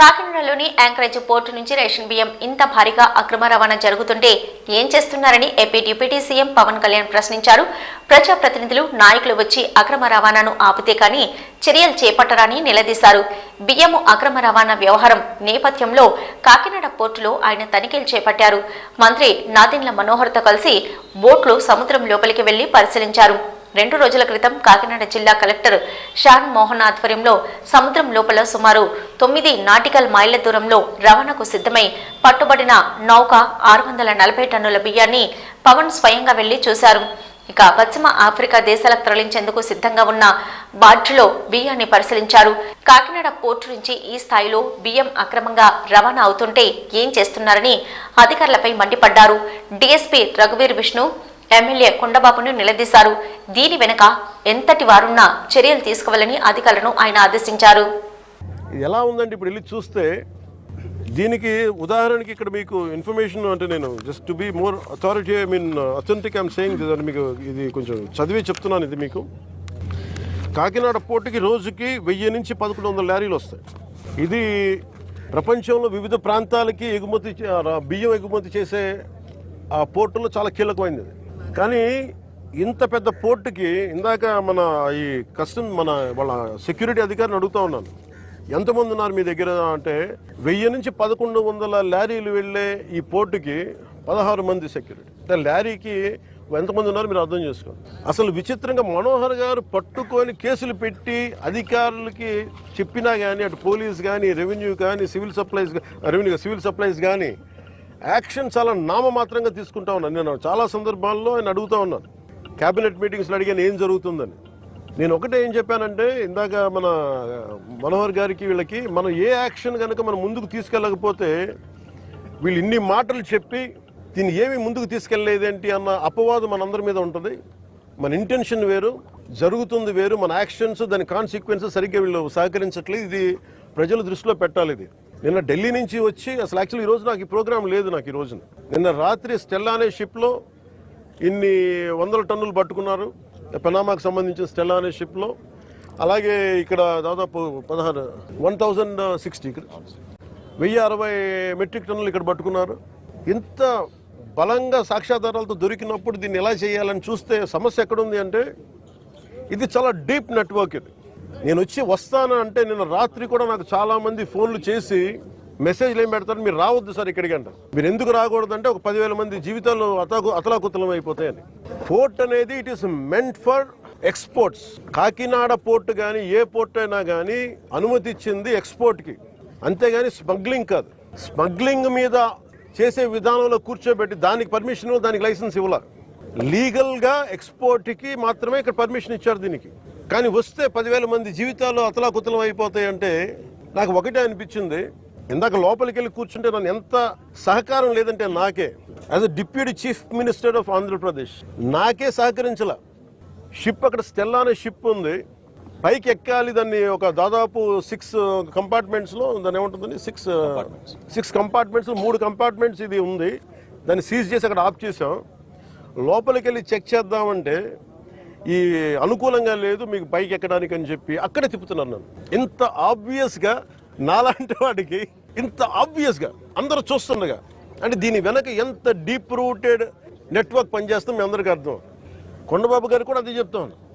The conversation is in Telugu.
కాకినాడలోని యాంకరేజ్ పోర్టు నుంచి రేషన్ బియ్యం ఇంత భారీగా అక్రమ రవాణా జరుగుతుంటే ఏం చేస్తున్నారని AP deputy CM Pawan Kalyan ప్రశ్నించారు. ప్రజాప్రతినిధులు నాయకులు వచ్చి అక్రమ రవాణాను ఆపితే కానీ చర్యలు చేపట్టరని నిలదీశారు. బియ్యము అక్రమ రవాణా వ్యవహారం నేపథ్యంలో కాకినాడ పోర్టులో ఆయన తనిఖీలు చేపట్టారు. మంత్రి నాదిండ్ల మనోహర్తో కలిసి బోట్లు సముద్రం లోపలికి వెళ్ళి పరిశీలించారు. రెండు రోజుల క్రితం కాకినాడ జిల్లా కలెక్టర్ షాన్ మోహన్ ఆధ్వర్యంలో సముద్రం లోపల సుమారు తొమ్మిది నాటికల్ మైళ్ళ దూరంలో రవాణాకు సిద్ధమై పట్టుబడిన నౌక ఆరు వందల నలభై టన్నుల బియ్యాన్ని పవన్ స్వయంగా వెళ్ళి చూశారు. ఇక పశ్చిమ ఆఫ్రికా దేశాలకు తరలించేందుకు సిద్ధంగా ఉన్న బార్డులో బియ్యాన్ని పరిశీలించారు. కాకినాడ పోర్టు నుంచి ఈ స్థాయిలో బియ్యం అక్రమంగా రవాణా అవుతుంటే ఏం చేస్తున్నారని అధికారులపై మండిపడ్డారు. డీఎస్పీ రఘువీర్ విష్ణు ఎమ్మెల్యే కొండబాబును నిలదీశారు. దీని వెనుక ఎంతటి వారున్నా చర్యలు తీసుకోవాలని అధికారులను ఆయన ఆదేశించారు. ఇది ఎలా ఉందండి ఇప్పుడు వెళ్ళి చూస్తే దీనికి ఉదాహరణకి ఇక్కడ మీకు ఇన్ఫర్మేషన్ అంటే నేను just to be more authority I mean authentic I'm saying అని మీకు ఇది కొంచెం చదివి చెప్తున్నాను ఇది మీకు. కాకినాడ పోర్టుకి రోజుకి వెయ్యి నుంచి పదకొండు వందల లారీలు వస్తాయి. ఇది ప్రపంచంలో వివిధ ప్రాంతాలకి ఎగుమతి చే- బియ్యం ఎగుమతి చేసే ఆ పోర్టులో చాలా కీలకమైనది. కానీ ఇంత పెద్ద పోర్టుకి ఇందాక మన ఈ కస్టమ్ మన వాళ్ళ సెక్యూరిటీ అధికారిని అడుగుతా ఉన్నాను. ఎంతమంది ఉన్నారు మీ దగ్గర అంటే వెయ్యి నుంచి పదకొండు వందల లారీలు వెళ్ళే ఈ పోర్టుకి పదహారు మంది సెక్యూరిటీ. అంటే లారీకి ఎంతమంది ఉన్నారు మీరు అర్థం చేసుకోండి. అసలు విచిత్రంగా మనోహర్ గారు పట్టుకొని కేసులు పెట్టి అధికారులకి చెప్పినా కానీ అటు పోలీస్ కానీ రెవెన్యూ కానీ civil supplies revenue civil supplies కానీ యాక్షన్ చాలా నామమాత్రంగా తీసుకుంటా ఉన్నాను నేను చాలా సందర్భాల్లో ఆయన అడుగుతా ఉన్నాను క్యాబినెట్ మీటింగ్స్లో అడిగాను ఏం జరుగుతుందని. నేను ఒకటే ఏం చెప్పానంటే ఇందాక మన మనోహర్ గారికి వీళ్ళకి మనం ఏ యాక్షన్ కనుక మనం ముందుకు తీసుకెళ్ళకపోతే వీళ్ళు ఇన్ని మాటలు చెప్పి దీన్ని ఏమి ముందుకు తీసుకెళ్ళలేదేంటి అన్న అపవాదం మనందరి మీద ఉంటుంది. మన ఇంటెన్షన్ వేరు జరుగుతుంది వేరు మన యాక్షన్స్ దాని కాన్సిక్వెన్సెస్ సరిగ్గా వీళ్ళు సహకరించట్లేదు. ఇది ప్రజల దృష్టిలో పెట్టాలి ఇది. నిన్న ఢిల్లీ నుంచి వచ్చి అసలు యాక్చువల్లీ ఈ రోజు నాకు ఈ ప్రోగ్రామ్ లేదు నాకు ఈ రోజున. నిన్న రాత్రి స్టెల్లా అనే షిప్లో ఇన్ని వందల టన్నులు పట్టుకున్నారు. పెనామాకు సంబంధించిన స్టెల్లా అనే షిప్లో అలాగే ఇక్కడ దాదాపు పదహారు వన్ థౌజండ్ సిక్స్టీ వెయ్యి అరవై మెట్రిక్ టన్నులు ఇక్కడ పట్టుకున్నారు. ఇంత బలంగా సాక్ష్యాధారాలతో దొరికినప్పుడు దీన్ని ఎలా చేయాలని చూస్తే సమస్య ఎక్కడుంది అంటే ఇది చాలా డీప్ నెట్వర్క్ ఇది. నేను వచ్చి వస్తాను అంటే నిన్న రాత్రి కూడా నాకు చాలా మంది ఫోన్లు చేసి మెసేజ్లు ఏం పెడతారు? మీరు రావద్దు సార్ ఇక్కడికి అంటారు. మీరు ఎందుకు రాకూడదు అంటే ఒక పదివేల మంది జీవితాలు అతకు అతలాకుతలం అయిపోతాయని. పోర్ట్ అనేది it is meant for exports Kakinada port కానీ ఏ పోర్ట్ అయినా కానీ అనుమతి ఇచ్చింది ఎక్స్పోర్ట్కి అంతేగాని స్మగ్లింగ్ కాదు. స్మగ్లింగ్ మీద చేసే విధానంలో కూర్చోబెట్టి దానికి పర్మిషన్ దానికి లైసెన్స్ ఇవ్వాల. లీగల్గా ఎక్స్పోర్ట్కి మాత్రమే ఇక్కడ పర్మిషన్ ఇచ్చారు దీనికి. కానీ వస్తే పదివేల మంది జీవితాలు అతలాకుతలం అయిపోతాయి అంటే నాకు ఒకటే అనిపించింది. ఇందాక లోపలికి వెళ్ళి కూర్చుంటే నన్ను ఎంత సహకారం లేదంటే నాకే. As a deputy chief minister of Andhra Pradesh నాకే సహకరించలా. షిప్ అక్కడ స్టెల్లా అనే షిప్ ఉంది. పైకి ఎక్కాలి దాన్ని ఒక దాదాపు సిక్స్ కంపార్ట్మెంట్స్లో దాన్ని ఏముంటుందని? సిక్స్ సిక్స్ కంపార్ట్మెంట్స్ మూడు కంపార్ట్మెంట్స్ ఇది ఉంది. దాన్ని సీజ్ చేసి అక్కడ ఆఫ్ చేసాం లోపలికి వెళ్ళి చెక్ చేద్దామంటే ఈ అనుకూలంగా లేదు మీకు బైక్ ఎక్కడానికి అని చెప్పి అక్కడే తిప్పుతున్నాను నన్ను. ఇంత ఆబ్వియస్గా నాలాంటి వాడికి ఇంత ఆబ్వియస్గా అందరూ చూస్తుండగా. అంటే దీని వెనక ఎంత డీప్ రూటెడ్ నెట్వర్క్ పనిచేస్తుందో మీ అందరికీ అర్థం. కొండబాబు గారు కూడా అది చెప్తాను